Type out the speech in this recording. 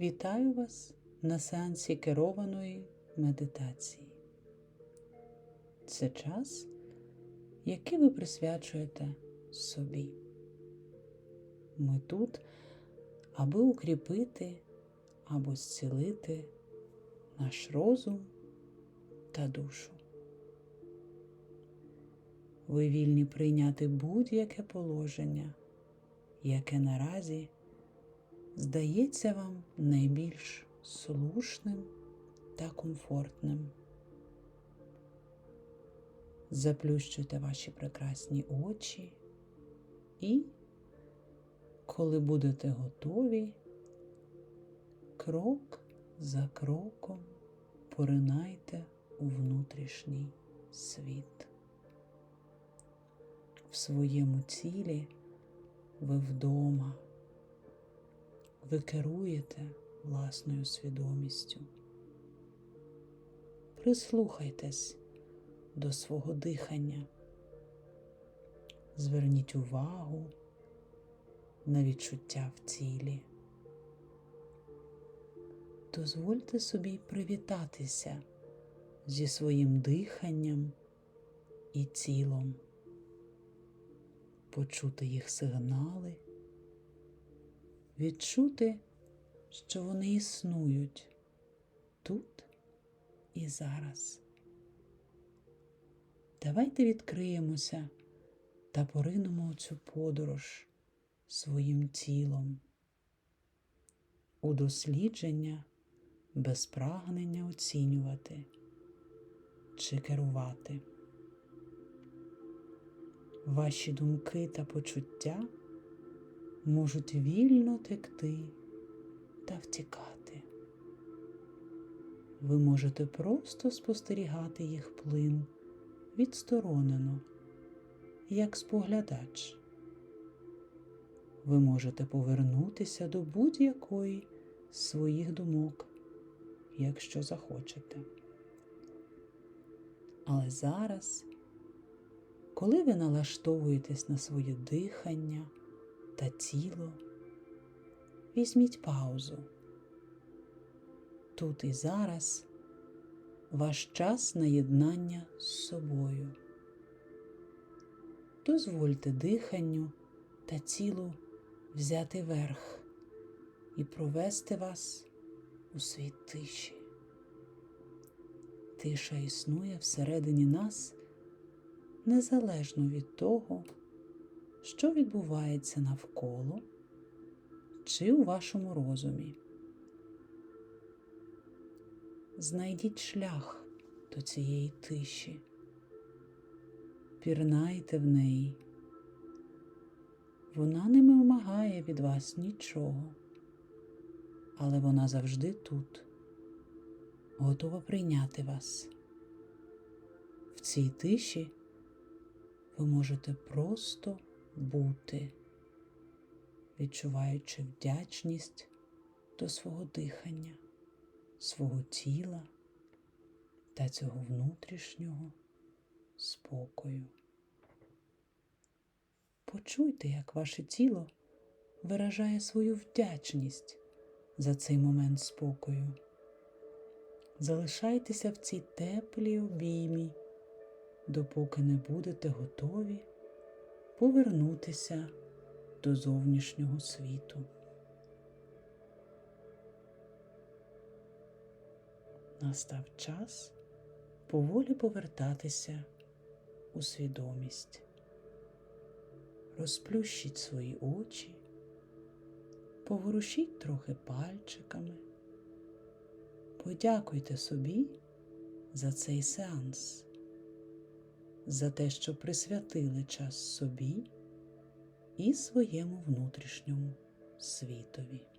Вітаю вас на сеансі керованої медитації. Це час, який ви присвячуєте собі. Ми тут, аби укріпити або зцілити наш розум та душу. Ви вільні прийняти будь-яке положення, яке наразі здається вам найбільш слушним та комфортним. Заплющуйте ваші прекрасні очі і, коли будете готові, крок за кроком поринайте у внутрішній світ. В своєму тілі ви вдома ви керуєте власною свідомістю. Прислухайтесь до свого дихання, зверніть увагу на відчуття в тілі. Дозвольте собі привітатися зі своїм диханням і тілом, почути їх сигнали відчути, що вони існують тут і зараз. Давайте відкриємося та поринемо у цю подорож своїм тілом, у дослідження без прагнення оцінювати чи керувати. Ваші думки та почуття можуть вільно текти та втікати. Ви можете просто спостерігати їх плин відсторонено, як споглядач. Ви можете повернутися до будь-якої з своїх думок, якщо захочете. Але зараз, коли ви налаштовуєтесь на своє дихання, та тіло, візьміть паузу. Тут і зараз ваш час на єднання з собою. Дозвольте диханню та тілу взяти верх і провести вас у світ тиші. Тиша існує всередині нас незалежно від того, що відбувається навколо чи у вашому розумі. Знайдіть шлях до цієї тиші, пірнайте в неї. Вона не вимагає від вас нічого, але вона завжди тут, готова прийняти вас. В цій тиші ви можете просто бути, відчуваючи вдячність до свого дихання, свого тіла та цього внутрішнього спокою. Почуйте, як ваше тіло виражає свою вдячність за цей момент спокою. Залишайтеся в цій теплій обіймі, допоки не будете готові повернутися до зовнішнього світу. Настав час поволі повертатися у свідомість. Розплющіть свої очі, поворушіть трохи пальчиками, подякуйте собі за цей сеанс за те, що присвятили час собі і своєму внутрішньому світові.